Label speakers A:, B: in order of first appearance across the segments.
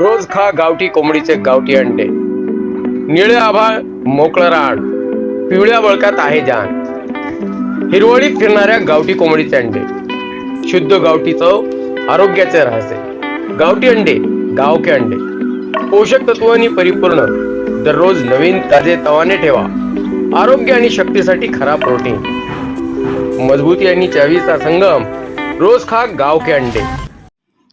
A: रोज खा गावठी कोंबडीचे गावठी अंडे. निळे आभाळ मोकळं रान. पिवळ्या बळकात आहे जान. हिरवळीत फिरणाऱ्या गावठी कोंबडीचे अंडे. शुद्ध गावठी चव आरोग्याचे रहस्य. गावठी अंडे गावके अंडे. पोषक तत्वांनी परिपूर्ण दररोज नवीन ताजे तवाने ठेवा. आरोग्य आणि शक्तीसाठी खरा प्रोटीन मजबूती आणि चवीचा संगम. रोज खा गावके अंडे.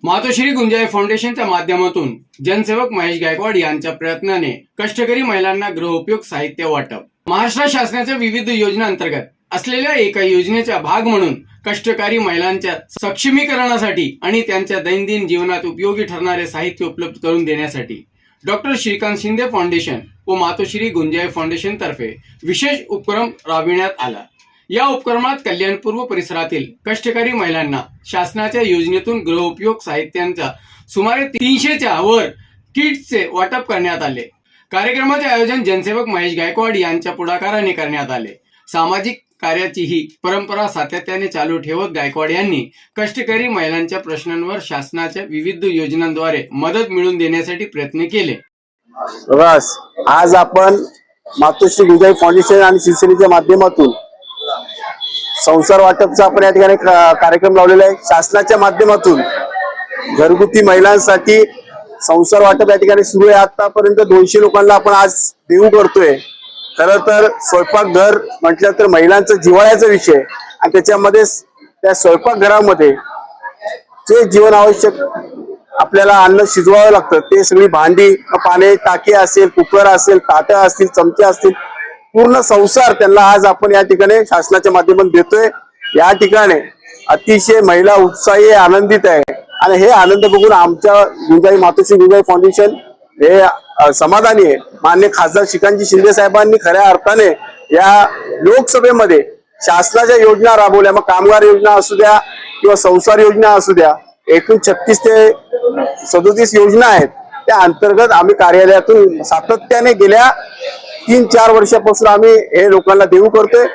B: मातोश्री गुंजाई फाउंडेशनच्या माध्यमातून जनसेवक महेश गायकवाड यांच्या प्रयत्नाने कष्टकरी महिलांना गृहोपयोग साहित्य वाटप. महाराष्ट्र शासनाच्या विविध योजनांतर्गत असलेल्या एका योजनेचा भाग म्हणून कष्टकारी महिलांच्या सक्षमीकरणासाठी आणि त्यांच्या दैनंदिन जीवनात उपयोगी ठरणारे साहित्य उपलब्ध करून देण्यासाठी डॉक्टर श्रीकांत शिंदे फाउंडेशन व मातोश्री गुंजाई फाउंडेशन तर्फे विशेष उपक्रम राबविण्यात आला. या उपक्रमात कल्याणपूर्व परिसरातील कष्टकरी महिलांना शासनाच्या योजनेतून गृहोपयोग साहित्यांचा सुमारे तीनशेच्या वर किटचे वाटप करण्यात आले. कार्यक्रमाचे आयोजन जनसेवक महेश गायकवाड यांच्या पुढाकाराने करण्यात आले. सामाजिक कार्याची ही परंपरा सातत्याने चालू ठेवत गायकवाड यांनी कष्टकरी महिलांच्या प्रश्नांवर शासनाच्या विविध योजनांद्वारे मदत मिळवून देण्यासाठी प्रयत्न केले.
C: बस आज आपण मातोश्री विजय फाउंडेशन आणि शिवसेनेच्या माध्यमातून संसार वाटपचा आपण या ठिकाणी कार्यक्रम लावलेला आहे. शासनाच्या माध्यमातून घरगुती महिलांसाठी संसार वाटप या ठिकाणी सुरू आहे. आतापर्यंत दोनशे लोकांना आपण आज देऊ करतोय. खर तर स्वयंपाकघर म्हटलं तर महिलांचा जिव्हाळ्याचा विषय आणि त्याच्यामध्ये त्या स्वयंपाकघरामध्ये जे जीवन आवश्यक आपल्याला अन्न शिजवावं लागतं ते सगळी भांडी पाने टाके असेल कुकर असेल ताट्या असतील चमचे असतील पूर्ण संसार त्यांना आज आपण या ठिकाणी शासनाच्या माध्यमातून देतोय. या ठिकाणी अतिशय महिला उत्साही आनंदित आहे. आणि हे आनंद बघून आमच्या गुंजाई मातोश्री गुंजाई फाउंडेशन हे समाधानी आहे. मान्य खासदार श्रीकांतजी शिंदे साहेबांनी खऱ्या अर्थाने या लोकसभेमध्ये शासनाच्या योजना राबवल्या. मग कामगार योजना असू द्या किंवा संसार योजना असू द्या एकूण छत्तीस ते सदोतीस योजना आहेत. त्या अंतर्गत आम्ही कार्यालयातून सातत्याने गेल्या तीन चार वर्षापासून आम्ही हे लोकांना देऊ करतोय.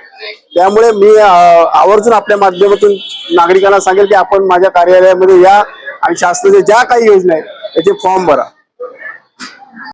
C: त्यामुळे मी आवर्जून आपल्या माध्यमातून नागरिकांना सांगेल की आपण माझ्या कार्यालयामध्ये या आणि शासनाच्या ज्या काही योजना आहेत त्याचे फॉर्म भरा.